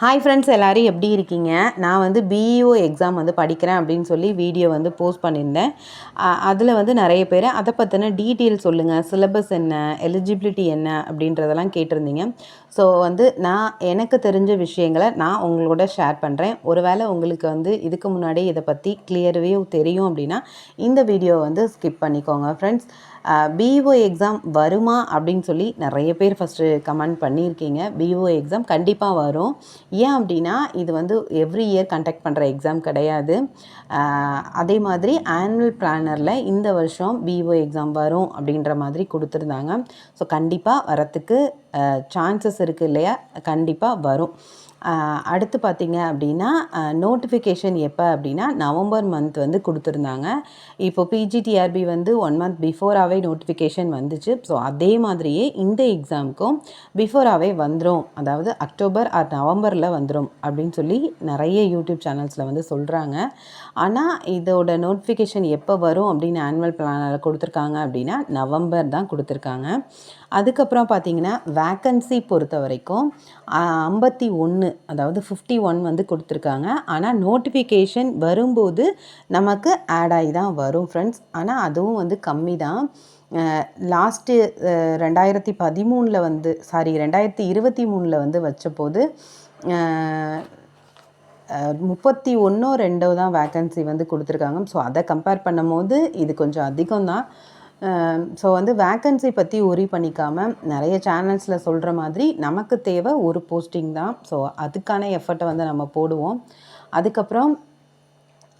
Hi friends எல்லோரும் எப்படி இருக்கீங்க? நான் வந்து பிஇஓ எக்ஸாம் வந்து படிக்கிறேன் அப்படின்னு சொல்லி வீடியோ வந்து போஸ்ட் பண்ணியிருந்தேன். அதில் வந்து நிறைய பேர் அதை பற்றின டீட்டெயில் சொல்லுங்கள் சிலபஸ் என்ன? எலிஜிபிலிட்டி என்ன? அப்படின்றதெல்லாம் கேட்டிருந்தீங்க. ஸோ வந்து நான் எனக்கு தெரிஞ்ச விஷயங்களை நான் உங்களோட ஷேர் பண்ணுறேன் ஒருவேளை உங்களுக்கு வந்து இதுக்கு முன்னாடி இதை பற்றி கிளியர்வே தெரியும் அப்படின்னா இந்த வீடியோ வந்து ஸ்கிப் பண்ணிக்கோங்க ஃப்ரெண்ட்ஸ் பிஓ எக்ஸாம் வருமா அப்படின்னு சொல்லி நிறைய பேர் ஃபஸ்ட்டு கமெண்ட் பண்ணியிருக்கீங்க. பிஓ எக்ஸாம் கண்டிப்பாக வரும். ஏன் அப்படின்னா இது வந்து எவ்ரி இயர் கண்டக்ட் பண்ணுற எக்ஸாம் கிடையாது. அதே மாதிரி ஆனுவல் பிளானரில் இந்த வருஷம் பிஓ எக்ஸாம் வரும் அப்படின்ற மாதிரி கொடுத்துருந்தாங்க. ஸோ கண்டிப்பாக வரத்துக்கு சான்சஸ் இருக்குது இல்லையா? கண்டிப்பாக வரும். அடுத்து பார்த்திங்க அப்படின்னா நோட்டிஃபிகேஷன் எப்போ அப்படின்னா நவம்பர் மந்த் வந்து கொடுத்துருந்தாங்க. இப்போ பிஜிடிஆர்பி வந்து ஒன் மந்த் பிஃபோராகவே நோட்டிஃபிகேஷன் வந்துச்சு. ஸோ அதே மாதிரியே இந்த எக்ஸாமுக்கும் பிஃபோராகவே வந்துடும் அதாவது அக்டோபர் ஆர் நவம்பரில் வந்துடும் அப்படின்னு சொல்லி நிறைய யூடியூப் சேனல்ஸில் வந்து சொல்கிறாங்க ஆனால் இதோட நோட்டிஃபிகேஷன் எப்போ வரும் அப்படின்னு ஆனுவல் பிளானில் கொடுத்துருக்காங்க அப்படின்னா நவம்பர் தான் கொடுத்துருக்காங்க. அதுக்கப்புறம் பார்த்திங்கன்னா வேக்கன்சி பொறுத்த வரைக்கும் ஐம்பத்தி ஒன்று அதாவது ஃபிஃப்டி ஒன் வந்து கொடுத்துருக்காங்க. ஆனால் நோட்டிஃபிகேஷன் வரும்போது நமக்கு ஆட் ஆகி தான் வரும் ஃப்ரெண்ட்ஸ் ஆனால் அதுவும் வந்து கம்மி தான். லாஸ்ட்டு ரெண்டாயிரத்தி பதிமூணில் வந்து சாரி ரெண்டாயிரத்தி இருபத்தி மூணில் வந்து வச்சபோது முப்பத்தி ஒன்றோ ரெண்டோ தான் வேக்கன்சி வந்து கொடுத்துருக்காங்க. ஸோ அதை கம்பேர் பண்ணும் போது இது கொஞ்சம் அதிகம் தான். ஸோ வந்து வேக்கன்சி பற்றி ஒரி பண்ணிக்காமல் நிறைய சேனல்ஸில் சொல்கிற மாதிரி நமக்கு தேவை ஒரு போஸ்டிங் தான். ஸோ அதுக்கான எஃபர்ட்டை வந்து நம்ம போடுவோம். அதுக்கப்புறம்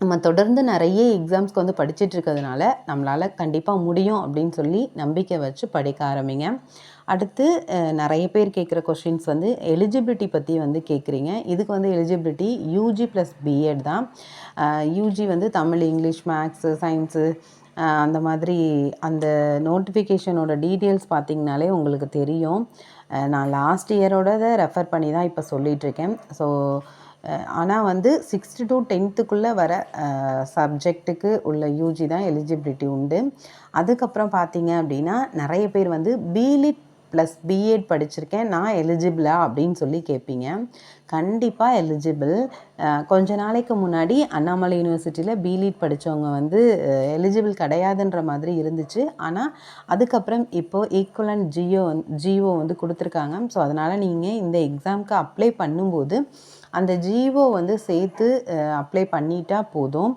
நம்ம தொடர்ந்து நிறைய எக்ஸாம்ஸ்க்கு வந்து படிச்சுட்டு இருக்கிறதுனால நம்மளால் கண்டிப்பாக முடியும் அப்படின்னு சொல்லி நம்பிக்கை வச்சு படிக்க ஆரம்பிங்க. அடுத்து நிறைய பேர் கேட்குற கொஷின்ஸ் வந்து எலிஜிபிலிட்டி பற்றி வந்து கேட்குறீங்க. இதுக்கு வந்து எலிஜிபிலிட்டி யூஜி ப்ளஸ் பிஎட் தான். யூஜி வந்து தமிழ் இங்கிலீஷ் மேக்ஸு சயின்ஸு அந்த மாதிரி அந்த நோட்டிஃபிகேஷனோட டீட்டெயில்ஸ் பார்த்திங்கனாலே உங்களுக்கு தெரியும். நான் லாஸ்ட் இயரோட ரெஃபர் பண்ணி தான் இப்போ சொல்லிகிட்ருக்கேன் ஸோ ஆனால் வந்து சிக்ஸ்த்து டு டென்த்துக்குள்ளே வர சப்ஜெக்ட்டுக்கு உள்ள யூஜி தான் எலிஜிபிலிட்டி உண்டு. அதுக்கப்புறம் பார்த்தீங்க அப்படின்னா நிறைய பேர் வந்து பிலிட் ப்ளஸ் பிஎட் படிச்சிருக்கேன். நான் எலிஜிபிளா அப்படின்னு சொல்லி கேட்பீங்க கண்டிப்பாக எலிஜிபிள் கொஞ்ச நாளைக்கு முன்னாடி அண்ணாமலை யூனிவர்சிட்டியில் பிலிட் படித்தவங்க வந்து எலிஜிபிள் கிடையாதுன்ற மாதிரி இருந்துச்சு. ஆனால் அதுக்கப்புறம் இப்போது ஈக்குவலன் ஜியோ ஜிஓ வந்து கொடுத்துருக்காங்க. ஸோ அதனால் நீங்கள் இந்த எக்ஸாமுக்கு அப்ளை பண்ணும்போது அந்த ஜிஓ வந்து சேர்த்து அப்ளை பண்ணிட்டா போதும்.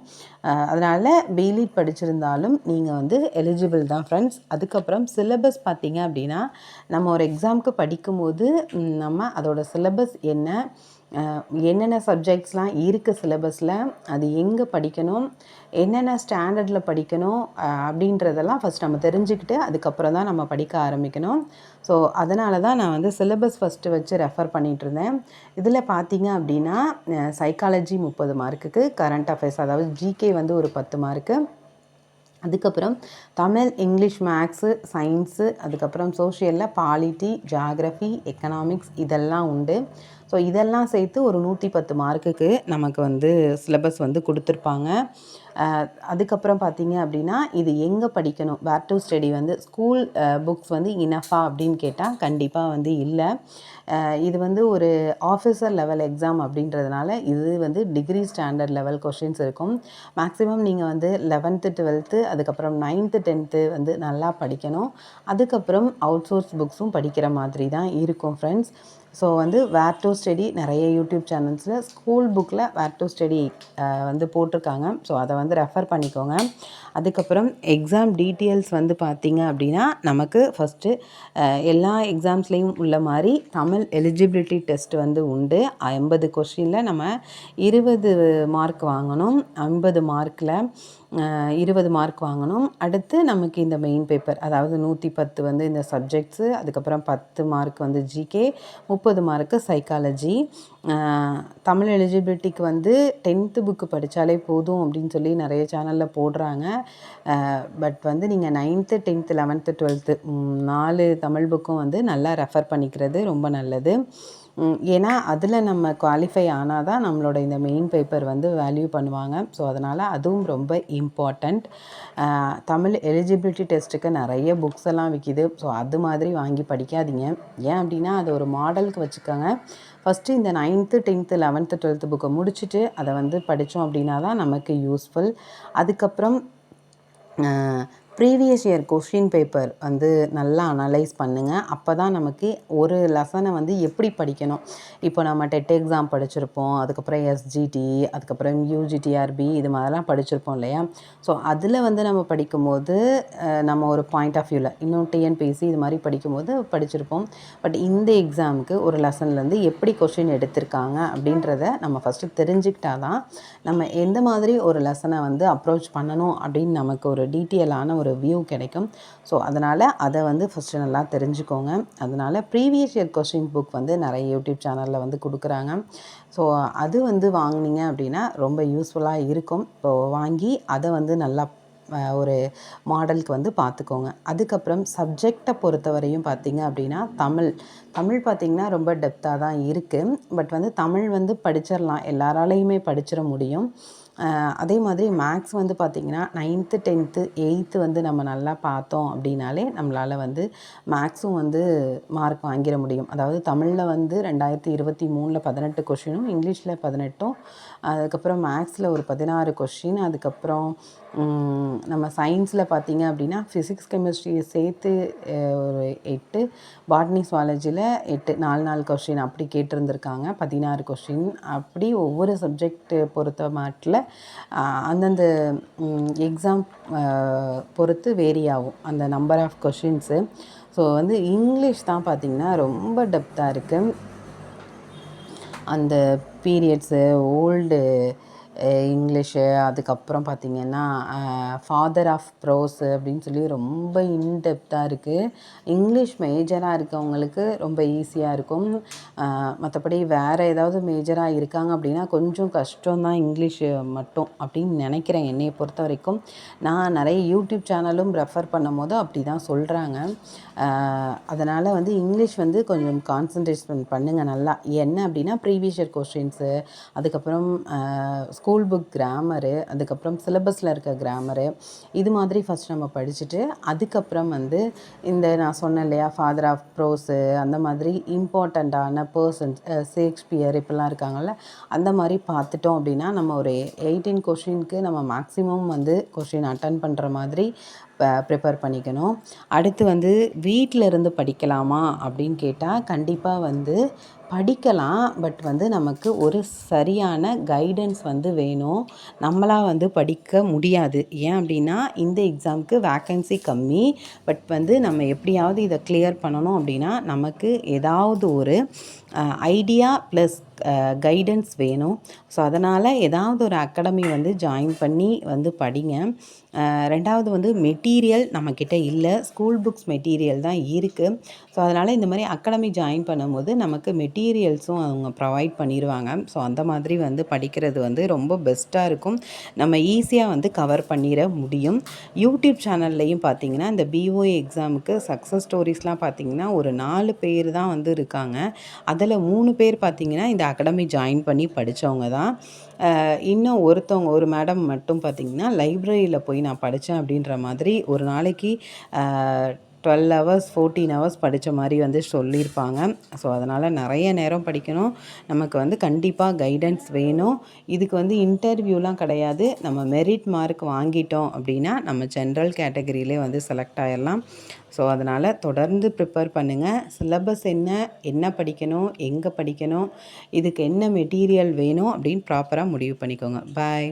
அதனால் பிலீட் படிச்சிருந்தாலும் நீங்கள் வந்து எலிஜிபிள் தான் ஃப்ரெண்ட்ஸ் அதுக்கப்புறம் சிலபஸ் பார்த்தீங்க அப்படின்னா நம்ம ஒரு எக்ஸாமுக்கு படிக்கும்போது நம்ம அதோட சிலபஸ் என்ன என்னென்ன சப்ஜெக்ட்ஸ்லாம் இருக்குது சிலபஸில் அது எங்கே படிக்கணும் என்னென்ன ஸ்டாண்டர்டில் படிக்கணும் அப்படின்றதெல்லாம் ஃபஸ்ட் நம்ம தெரிஞ்சுக்கிட்டு அதுக்கப்புறம் தான் நம்ம படிக்க ஆரம்பிக்கணும். ஸோ அதனால தான் நான் வந்து சிலபஸ் ஃபஸ்ட்டு வச்சு ரெஃபர் பண்ணிகிட்ருந்தேன் இதில் பார்த்தீங்க அப்படின்னா சைக்காலஜி முப்பது மார்க்குக்கு கரண்ட் அஃபேர்ஸ் அதாவது ஜிகே வந்து ஒரு பத்து மார்க்கு அதுக்கப்புறம் தமிழ் இங்கிலீஷ் மேக்ஸு சயின்ஸு அதுக்கப்புறம் சோஷியலில் பாலிட்டி ஜாகிரஃபி எக்கனாமிக்ஸ் இதெல்லாம் உண்டு. ஸோ இதெல்லாம் சேர்த்து ஒரு நூற்றி பத்து மார்க்குக்கு நமக்கு வந்து சிலபஸ் வந்து கொடுத்துருப்பாங்க. அதுக்கப்புறம் பார்த்தீங்க அப்படின்னா இது எங்கே படிக்கணும்? பேக் டு ஸ்டடி வந்து ஸ்கூல் புக்ஸ் வந்து இனஃபா அப்படின்னு கேட்டால் கண்டிப்பாக வந்து இல்லை. இது வந்து ஒரு ஆஃபீஸர் லெவல் எக்ஸாம் அப்படின்றதுனால இது வந்து டிகிரி ஸ்டாண்டர்ட் லெவல் கொஷின்ஸ் இருக்கும். மேக்ஸிமம் நீங்கள் வந்து லெவன்த்து டுவெல்த்து அதுக்கப்புறம் நைன்த்து டென்த்து வந்து நல்லா படிக்கணும். அதுக்கப்புறம் அவுட் சோர்ஸ் புக்ஸும் படிக்கிற மாதிரி தான் இருக்கும் ஃப்ரெண்ட்ஸ் ஸோ வந்து வேர் டு ஸ்டடி நிறைய யூடியூப் சேனல்ஸில் ஸ்கூல் புக்கில் வேர் டு ஸ்டடி வந்து போட்டிருக்காங்க. ஸோ அதை வந்து ரெஃபர் பண்ணிக்கோங்க. அதுக்கப்புறம் எக்ஸாம் டீட்டெயில்ஸ் வந்து பார்த்திங்க அப்படின்னா நமக்கு ஃபஸ்ட்டு எல்லா எக்ஸாம்ஸ்லேயும் உள்ள மாதிரி தமிழ் எலிஜிபிலிட்டி டெஸ்ட் வந்து உண்டு. ஐம்பது கொஷினில் நம்ம இருபது மார்க் வாங்கணும். ஐம்பது மார்க்கில் இருபது மார்க் வாங்கணும். அடுத்து நமக்கு இந்த மெயின் பேப்பர் அதாவது நூற்றி பத்து வந்து இந்த சப்ஜெக்ட்ஸு அதுக்கப்புறம் பத்து மார்க் வந்து ஜிகே முப்பது மார்க்கு சைக்காலஜி தமிழ் எலிஜிபிலிட்டிக்கு வந்து டென்த்து புக்கு படித்தாலே போதும் அப்படின்னு சொல்லி நிறைய சேனலில் போடுறாங்க. பட் வந்து நீங்கள் நைன்த்து டென்த்து லெவன்த்து டுவெல்த்து நாலு தமிழ் புக்கும் வந்து நல்லா ரெஃபர் பண்ணிக்கிறது ரொம்ப நல்லது. ஏன்னா அதில் நம்ம குவாலிஃபை ஆனால் தான் நம்மளோட இந்த மெயின் பேப்பர் வந்து வேல்யூ பண்ணுவாங்க. ஸோ அதனால் அதுவும் ரொம்ப இம்பார்ட்டண்ட் தமிழ் எலிஜிபிலிட்டி டெஸ்ட்டுக்கு நிறைய புக்ஸ் எல்லாம் விற்கிது ஸோ அது மாதிரி வாங்கி படிக்காதீங்க. ஏன் அப்படின்னா அது ஒரு மாடலுக்கு வச்சுக்கோங்க. ஃபஸ்ட்டு இந்த நைன்த்து டென்த்து லெவன்த்து டுவெல்த்து புக்கை முடிச்சுட்டு அதை வந்து படித்தோம் அப்படின்னா தான் நமக்கு யூஸ்ஃபுல் அதுக்கப்புறம் ப்ரீவியஸ் இயர் கொஷின் பேப்பர் வந்து நல்லா அனலைஸ் பண்ணுங்கள் அப்போ தான் நமக்கு ஒரு லெசனை வந்து எப்படி படிக்கணும்? இப்போ நம்ம டெட் எக்ஸாம் படிச்சிருப்போம். அதுக்கப்புறம் எஸ்ஜிடி அதுக்கப்புறம் யூஜிடிஆர்பி இது மாதிரிலாம் படிச்சிருப்போம் இல்லையா? ஸோ அதில் வந்து நம்ம படிக்கும்போது நம்ம ஒரு பாயிண்ட் ஆஃப் வியூவில் இன்னும் டிஎன்பிசி இது மாதிரி படிக்கும்போது படிச்சிருப்போம். பட் இந்த எக்ஸாமுக்கு ஒரு லெசன்லேருந்து எப்படி கொஷின் எடுத்திருக்காங்க அப்படின்றத நம்ம ஃபஸ்ட்டு தெரிஞ்சுக்கிட்டா தான் நம்ம எந்த மாதிரி ஒரு லெசனை வந்து அப்ரோச் பண்ணணும் அப்படின்னு நமக்கு ஒரு டீட்டெயிலான ஒரு வியூ கிடைக்கும். ஸோ அதனால் அதை வந்து ஃபஸ்ட்டு நல்லா தெரிஞ்சுக்கோங்க. அதனால் ப்ரீவியஸ் இயர் கொஷின் புக் வந்து நிறைய யூடியூப் சேனலில் வந்து கொடுக்குறாங்க. ஸோ அது வந்து வாங்குனீங்க அப்படின்னா ரொம்ப யூஸ்ஃபுல்லாக இருக்கும். ஸோ வாங்கி அதை வந்து நல்லா ஒரு மாடலுக்கு வந்து பார்த்துக்கோங்க. அதுக்கப்புறம் சப்ஜெக்டை பொறுத்தவரையும் பார்த்தீங்க அப்படின்னா தமிழ். தமிழ் பார்த்திங்கன்னா ரொம்ப டெப்த்தாக தான் இருக்குது பட் வந்து தமிழ் வந்து படிச்சிடலாம். எல்லாராலையுமே படிச்சிட முடியும். அதே மாதிரி மேக்ஸ் வந்து பார்த்திங்கன்னா நைன்த்து டென்த்து எயித்து வந்து நம்ம நல்லா பார்த்தோம் அப்படின்னாலே நம்மளால் வந்து மேக்ஸும் வந்து மார்க் வாங்கிட முடியும். அதாவது தமிழில் வந்து ரெண்டாயிரத்தி இருபத்தி மூணில் பதினெட்டு கொஷினும் இங்கிலீஷில் பதினெட்டும் அதுக்கப்புறம் மேக்ஸில் ஒரு பதினாறு கொஷின் அதுக்கப்புறம் நம்ம சயின்ஸில் பார்த்தீங்க அப்படின்னா ஃபிசிக்ஸ் கெமிஸ்ட்ரியை சேர்த்து ஒரு எட்டு பாட்னி சுவாலஜியில் எட்டு நாலு நாலு கொஷின் அப்படி கேட்டிருந்துருக்காங்க. பதினாறு கொஷின் அப்படி ஒவ்வொரு சப்ஜெக்ட் பொறுத்த மாட்டில் அந்தந்த எக்ஸாம் பொறுத்து வேரி ஆகும். அந்த நம்பர் ஆஃப் கொஷின்ஸு ஸோ வந்து இங்கிலீஷ் தான் பார்த்திங்கன்னா ரொம்ப டெப்த்தாக இருக்குது அந்த பீரியட்ஸு ஓல்டு இங்கிலீஷு அதுக்கப்புறம் பார்த்திங்கன்னா ஃபாதர் ஆஃப் ப்ரோஸ் அப்படின்னு சொல்லி ரொம்ப இன்டெப்த்தாக இருக்குது இங்கிலீஷ் மேஜராக இருக்கவங்களுக்கு ரொம்ப ஈஸியாக இருக்கும். மற்றபடி வேறு ஏதாவது மேஜராக இருக்காங்க அப்படின்னா கொஞ்சம் கஷ்டம்தான் இங்கிலீஷு மட்டும் அப்படின்னு நினைக்கிறேன் என்னையை பொறுத்த வரைக்கும். நான் நிறைய யூடியூப் சேனலும் ரெஃபர் பண்ணும்போது அப்படி தான் சொல்கிறாங்க அதனால் வந்து இங்கிலீஷ் வந்து கொஞ்சம் கான்சன்ட்ரேஷன் பண்ணுங்கள் நல்லா. என்ன அப்படின்னா ப்ரீவியஸ் இயர் கொஸ்டின்ஸு அதுக்கப்புறம் ஸ்கூல் ஸ்கூல் புக் கிராமரு அதுக்கப்புறம் சிலபஸில் இருக்க கிராமரு இது மாதிரி ஃபஸ்ட் நம்ம படிச்சுட்டு அதுக்கப்புறம் வந்து இந்த நான் சொன்னேன் இல்லையா ஃபாதர் ஆஃப் ப்ரோஸு அந்த மாதிரி இம்பார்ட்டண்ட்டான பர்சன்ஸ் ஷேக்ஸ்பியர் இப்படிலாம் இருக்காங்கல்ல அந்த மாதிரி பார்த்துட்டோம் அப்படின்னா நம்ம ஒரு எயிட்டீன் கொஷினுக்கு நம்ம மேக்ஸிமம் வந்து கொஷின் அட்டன் பண்ணுற மாதிரி ப்ரிப்பேர் பண்ணிக்கணும். அடுத்து வந்து வீட்டில் இருந்து படிக்கலாமா அப்படின்னு கேட்டால் கண்டிப்பாக வந்து படிக்கலாம். பட் வந்து நமக்கு ஒரு சரியான கைடன்ஸ் வந்து வேணும். நம்மளாக வந்து படிக்க முடியாது. ஏன் அப்படின்னா இந்த எக்ஸாமுக்கு வேக்கன்சி கம்மி. பட் வந்து நம்ம எப்படியாவது இதை கிளியர் பண்ணணும் அப்படின்னா நமக்கு ஏதாவது ஒரு ஐடியா ப்ளஸ் கைடன்ஸ் வேணும். ஸோ அதனால் ஏதாவது ஒரு அகாடமி வந்து ஜாயின் பண்ணி வந்து படிங்க. ரெண்டாவது வந்து மெட்டீரியல் நம்மக்கிட்ட இல்லை. ஸ்கூல் புக்ஸ் மெட்டீரியல் தான் இருக்குது ஸோ அதனால் இந்த மாதிரி அகாடமி ஜாயின் பண்ணும்போது நமக்கு மெட்டீரியல்ஸும் அவங்க ப்ரொவைட் பண்ணிடுவாங்க ஸோ அந்த மாதிரி வந்து படிக்கிறது வந்து ரொம்ப பெஸ்ட்டாக இருக்கும். நம்ம ஈஸியாக வந்து கவர் பண்ணிட முடியும். யூடியூப் சேனல்லையும் பார்த்தீங்கன்னா இந்த பிஓஏ எக்ஸாமுக்கு சக்ஸஸ் ஸ்டோரிஸ்லாம் பார்த்தீங்கன்னா ஒரு நாலு பேர் தான் வந்து இருக்காங்க. அது அதில் மூணு பேர் பார்த்திங்கன்னா இந்த அகாடமி ஜாயின் பண்ணி படித்தவங்க தான். இன்னும் ஒருத்தவங்க ஒரு மேடம் மட்டும் பார்த்திங்கன்னா லைப்ரரியில் போய் நான் படித்தேன் அப்படின்ற மாதிரி ஒரு நாளைக்கு டுவெல் ஹவர்ஸ் ஃபோர்டீன் ஹவர்ஸ் படித்த மாதிரி வந்து சொல்லியிருப்பாங்க. ஸோ அதனால் நிறைய நேரம் படிக்கணும். நமக்கு வந்து கண்டிப்பாக கைடன்ஸ் வேணும். இதுக்கு வந்து இன்டர்வியூலாம் கிடையாது. நம்ம மெரிட் மார்க் வாங்கிட்டோம் அப்படின்னா நம்ம ஜென்ரல் கேட்டகரியிலே வந்து செலக்ட் ஆயிடலாம். ஸோ அதனால் தொடர்ந்து ப்ரிப்பேர் பண்ணுங்கள் சிலபஸ் என்ன என்ன படிக்கணும் எங்கே படிக்கணும் இதுக்கு என்ன மெட்டீரியல் வேணும் அப்படின்னு ப்ராப்பராக முடிவு பண்ணிக்கோங்க. பாய்